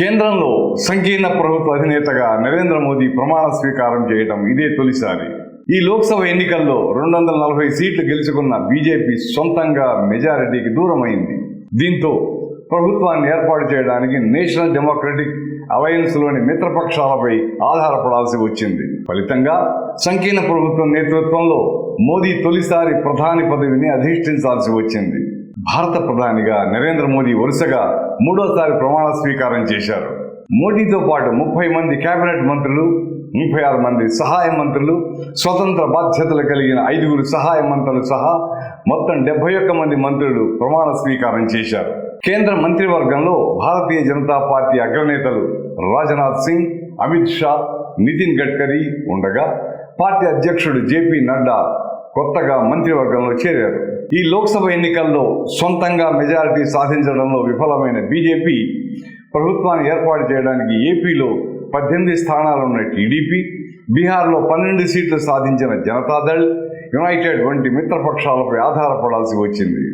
కేంద్రంలో సంకీర్ణ ప్రభుత్వ అధినేతగా నరేంద్ర మోదీ ప్రమాణ స్వీకారం చేయడం ఇదే తొలిసారి. ఈ లోక్సభ ఎన్నికల్లో రెండు వందల నలభై సీట్లు గెలుచుకున్న బీజేపీ సొంతంగా మెజారిటీకి దూరమైంది. దీంతో ప్రభుత్వాన్ని ఏర్పాటు చేయడానికి నేషనల్ డెమోక్రటిక్ అలయన్స్లోని మిత్రపక్షాలపై ఆధారపడాల్సి వచ్చింది. ఫలితంగా సంకీర్ణ ప్రభుత్వం నేతృత్వంలో మోదీ తొలిసారి ప్రధాని పదవిని అధిష్ఠించాల్సి వచ్చింది. భారత ప్రధానిగా నరేంద్ర మోదీ వరుసగా మూడోసారి ప్రమాణ స్వీకారం చేశారు. మోడీతో పాటు ముప్పై మంది కేబినెట్ మంత్రులు ముప్పై ఆరు మంది సహాయ మంత్రులు స్వతంత్ర బాధ్యతలు కలిగిన ఐదుగురు సహాయ మంత్రులు సహా మొత్తం డెబ్బై ఒక్క మంది మంత్రులు ప్రమాణ స్వీకారం చేశారు. కేంద్ర మంత్రివర్గంలో భారతీయ జనతా పార్టీ అగ్రనేతలు రాజ్నాథ్ సింగ్ అమిత్ షా నితిన్ గడ్కరీ ఉండగా పార్టీ అధ్యక్షుడు జేపీ నడ్డా కొత్తగా మంత్రివర్గంలో చేరారు. ఈ లోక్సభ ఎన్నికల్లో సొంతంగా మెజారిటీ సాధించడంలో విఫలమైన బీజేపీ ప్రభుత్వాన్ని ఏర్పాటు చేయడానికి ఏపీలో పద్దెనిమిది స్థానాలున్న టీడీపీ బీహార్లో పన్నెండు సీట్లు సాధించిన జనతాదళ్ యునైటెడ్ వంటి మిత్రపక్షాలపై ఆధారపడాల్సి వచ్చింది.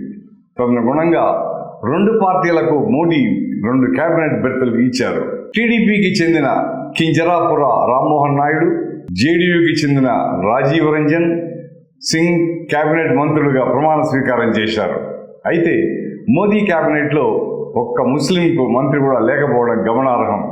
తదనుగుణంగా రెండు పార్టీలకు మోడీ రెండు కేబినెట్ బెర్తులు ఇచ్చారు. టీడీపీకి చెందిన కింజరాపుర రామ్మోహన్ నాయుడు జేడీయూకి చెందిన రాజీవ్ రంజన్ సింగ్ కేబినెట్ మంత్రులుగా ప్రమాణ స్వీకారం చేశారు. అయితే మోదీ కేబినెట్లో ఒక్క ముస్లింకు మంత్రి కూడా లేకపోవడం గమనార్హం.